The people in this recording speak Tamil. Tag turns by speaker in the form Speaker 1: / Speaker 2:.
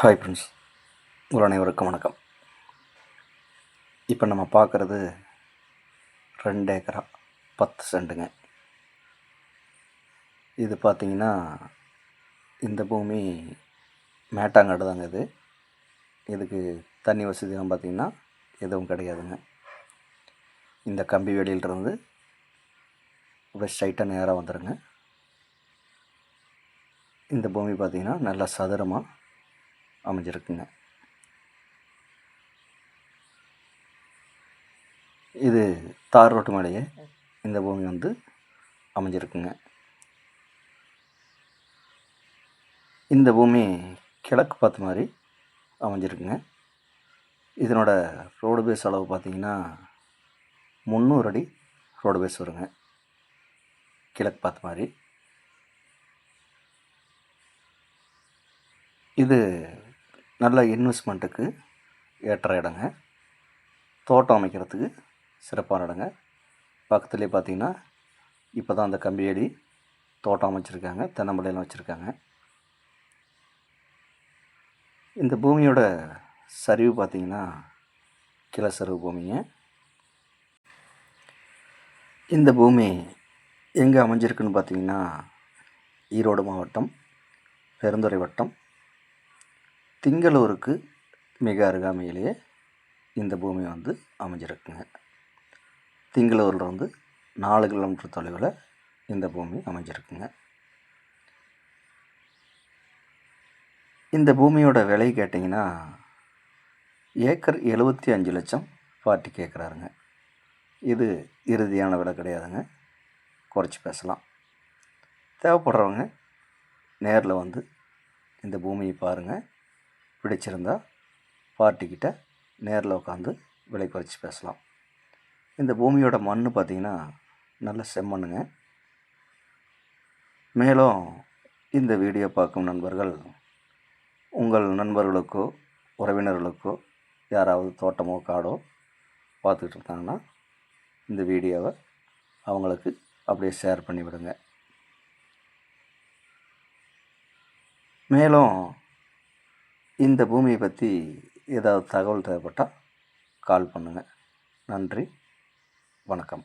Speaker 1: ஹாய் ஃப்ரெண்ட்ஸ் உங்கள் அனைவருக்கும் வணக்கம். இப்போ நம்ம பார்க்குறது ரெண்டு ஏக்கரா பத்து சென்ட்டுங்க இது பார்த்திங்கன்னா இந்த பூமி மேட்டாங்காடு தாங்க இது. இதுக்கு தண்ணி வசதிலாம் பார்த்திங்கன்னா எதுவும் கிடையாதுங்க. இந்த கம்பி வெளியிலிருந்து வெஸ்ட் சைட்டாக நேராக வந்துடுங்க இந்த பூமி பார்த்திங்கன்னா நல்லா சதுரமாக அமைஞ்சிருக்குங்க. இது தார் ரோட்டு மேலேயே இந்த பூமி வந்து அமைஞ்சிருக்குங்க. இந்த பூமி கிழக்கு பார்த்த மாதிரி அமைஞ்சிருக்குங்க. இதனோட ரோடு பேஸ் அளவு பார்த்திங்கன்னா முந்நூறு அடி ரோடு பேஸ் வருங்க. கிழக்கு பார்த்த மாதிரி. இது நல்ல இன்வெஸ்ட்மெண்ட்டுக்கு ஏற்ற இடங்க. தோட்டம் அமைக்கிறதுக்கு சிறப்பான இடங்க. பக்கத்துலேயே பார்த்தீங்கன்னா இப்போ தான் அந்த கம்பியடி தோட்டம் அமைச்சிருக்காங்க தென்னம்பிள்ளையெல்லாம் வச்சுருக்காங்க. இந்த பூமியோட சரிவு பார்த்திங்கன்னா கிள சரிவு பூமிங்க. இந்த பூமி எங்கே அமைஞ்சிருக்குன்னு பார்த்தீங்கன்னா ஈரோடு மாவட்டம் பெருந்துறை வட்டம் திங்களூருக்கு மிக அருகாமையிலேயே இந்த பூமி வந்து அமைஞ்சிருக்குங்க. திங்களூர்லேருந்து நாலு கிலோமீட்டர் தொலைவில் இந்த பூமி அமைஞ்சிருக்குங்க. இந்த பூமியோட விலை கேட்டிங்கன்னா ஏக்கர் எழுபத்தி அஞ்சு லட்சம் பாட்டி கேட்குறாருங்க இது இறுதியான விலை கிடையாதுங்க. குறைச்சி பேசலாம். தேவைப்படுறவங்க நேரில் வந்து இந்த பூமியை பாருங்கள் பிடிச்சிருந்தா பார்ட்டிக்கிட்ட நேரில் உட்காந்து விலை குறைச்சி பேசலாம். இந்த பூமியோட மண் பார்த்திங்கன்னா நல்ல செம்மண்ணுங்க. மேலும் இந்த வீடியோ பார்க்கும் நண்பர்கள் உங்கள் நண்பர்களுக்கோ உறவினர்களுக்கோ யாராவது தோட்டமோ காடோ பார்த்துக்கிட்டு இருந்தாங்கன்னா இந்த வீடியோவை அவங்களுக்கு அப்படியே ஷேர் பண்ணிவிடுங்க. மேலும் இந்த பூமியை பற்றி ஏதாவது தகவல் தேவைப்பட்டால் கால் பண்ணுங்கள் நன்றி. வணக்கம்.